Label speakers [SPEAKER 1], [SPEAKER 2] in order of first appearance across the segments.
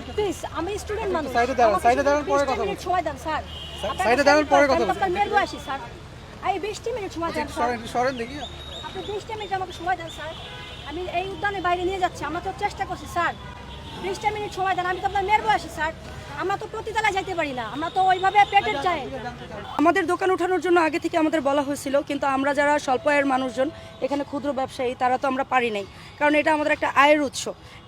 [SPEAKER 1] Sir please আমি student মানুষ।
[SPEAKER 2] সাইডে দাঁড়ান, সাইডে দাঁড়ান, পরে কথা
[SPEAKER 1] সময় দেন স্যার।
[SPEAKER 2] সাইডে দাঁড়ান, পরে কথা।
[SPEAKER 1] আপনার মেয়ের স্যার। এই বিশটি মিনিট সময় দেন স্যার।
[SPEAKER 2] সরেন সরেন দেখি।
[SPEAKER 1] আপনি বিশটা মিনিট আমাকে সময় দেন স্যার। আমি এই উদ্যানের বাইরে নিয়ে যাচ্ছি আমরা তো চেষ্টা করছি স্যার। বিশটা মিনিট সময় দেন আমি তো আপনার মেয়ের বয়সী স্যার। আমরা তো প্রতিতলায় যাইতে পারি না আমরা তো ওইভাবে পেটের চাই।
[SPEAKER 3] আমাদের দোকান ওঠানোর জন্য আগে থেকে আমাদের বলা হয়েছিল কিন্তু আমরা যারা স্বল্প আয়ের মানুষজন এখানে ক্ষুদ্র ব্যবসায়ী তারা তো আমরা পারি নাই। কারণ এটা আমাদের একটা আয়ের উৎস।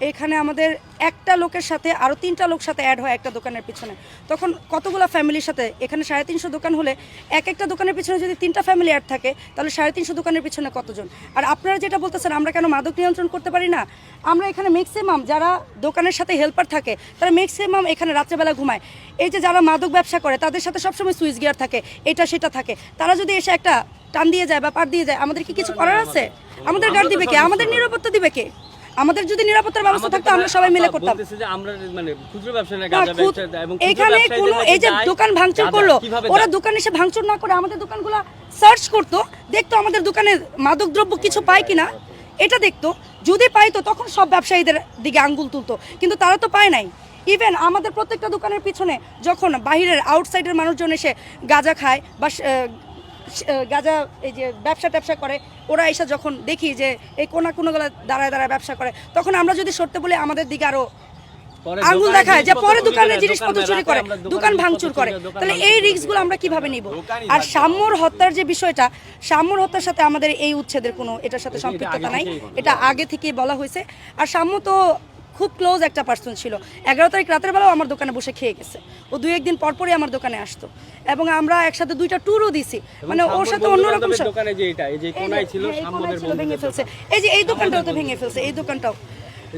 [SPEAKER 3] এখানে আমাদের একটা লোকের সাথে আরও তিনটা লোক সাথে অ্যাড হয় একটা দোকানের পিছনে। তখন কতগুলো ফ্যামিলির সাথে? এখানে সাড়ে তিনশো দোকান হলে এক একটা দোকানের পিছনে যদি তিনটা ফ্যামিলি অ্যাড থাকে, তাহলে সাড়ে তিনশো দোকানের পিছনে কতজন? আর আপনারা যেটা বলতেছেন, আমরা কেন মাদক নিয়ন্ত্রণ করতে পারি না? আমরা এখানে ম্যাক্সিমাম যারা দোকানের সাথে হেল্পার থাকে, তারা ম্যাক্সিমাম এখানে রাত্রেবেলা ঘুমায়। এই যে যারা মাদক ব্যবসা করে, তাদের সাথে সবসময় সুইচ গিয়ার থাকে, এটা সেটা থাকে। তারা যদি এসে একটা টান দিয়ে যায় বা পার দিয়ে যায় আমাদের কি কিছু করার আছে? আমাদের গার্ড দিবে কে? আমাদের নিরাপত্তা দিবে কে? আমাদের যদি নিরাপত্তার ব্যবস্থা থাকতো আমরা সবাই মিলে করতাম।
[SPEAKER 4] মানে
[SPEAKER 3] এখানে কোনো এই যে দোকান ভাঙচুর করল ওরা দোকান এসে ভাঙচুর না করে আমাদের দোকানগুলো সার্চ করতো দেখতো আমাদের দোকানে মাদক দ্রব্য কিছু পায় কিনা। এটা দেখতো যদি পাইতো তখন সব ব্যবসায়ীদের দিকে আঙ্গুল তুলতো। কিন্তু তারা তো পায় নাই। ইভেন আমাদের প্রত্যেকটা দোকানের পিছনে যখন বাইরের আউটসাইডের মানুষজন এসে গাঁজা খায় বা গাঁজা এই যে ব্যবসা ট্যাবসা করে ওরা এসে যখন দেখি যে এই কোনা কোনোগুলো দাঁড়ায় দাঁড়ায় ব্যবসা করে তখন আমরা যদি সরতে বলি আমাদের দিকে আরও
[SPEAKER 4] পরে
[SPEAKER 3] আঙ্গুল দেখায় যে পরে দোকানের
[SPEAKER 4] করে,
[SPEAKER 3] জিনিসপত্র
[SPEAKER 4] দোকান
[SPEAKER 3] চুরি করে দোকান ভাঙচুর করে।
[SPEAKER 4] দোকান
[SPEAKER 3] তাহলে এই
[SPEAKER 4] করে।
[SPEAKER 3] রিস্কগুলো আমরা কীভাবে নিব? আর সাম্যর হত্যার যে বিষয়টা সাম্যর হত্যার সাথে আমাদের এই উচ্ছেদের কোনো এটার সাথে সম্পৃক্ততা নাই এটা আগে থেকেই বলা হয়েছে। আর সাম্য তো খুব ক্লোজ একটা পার্সন ছিল। এগারো তারিখ রাতের বেলাও আমার দোকানে বসে খেয়ে গেছে। ও দুই একদিন পরপরই আমার দোকানে আসতো। এবং আমরা একসাথে দুইটা ট্যুরও দিছি। মানে ওর সাথে অন্যরকম
[SPEAKER 4] দোকানে যে এটা এই যে কোনায় ছিল
[SPEAKER 3] এই
[SPEAKER 4] সাম্যদের
[SPEAKER 3] কোনায় ছিল, ভেঙে ফেলছে। এই যে এই দোকানটাও তো ভেঙে ফেলছে এই দোকানটাও।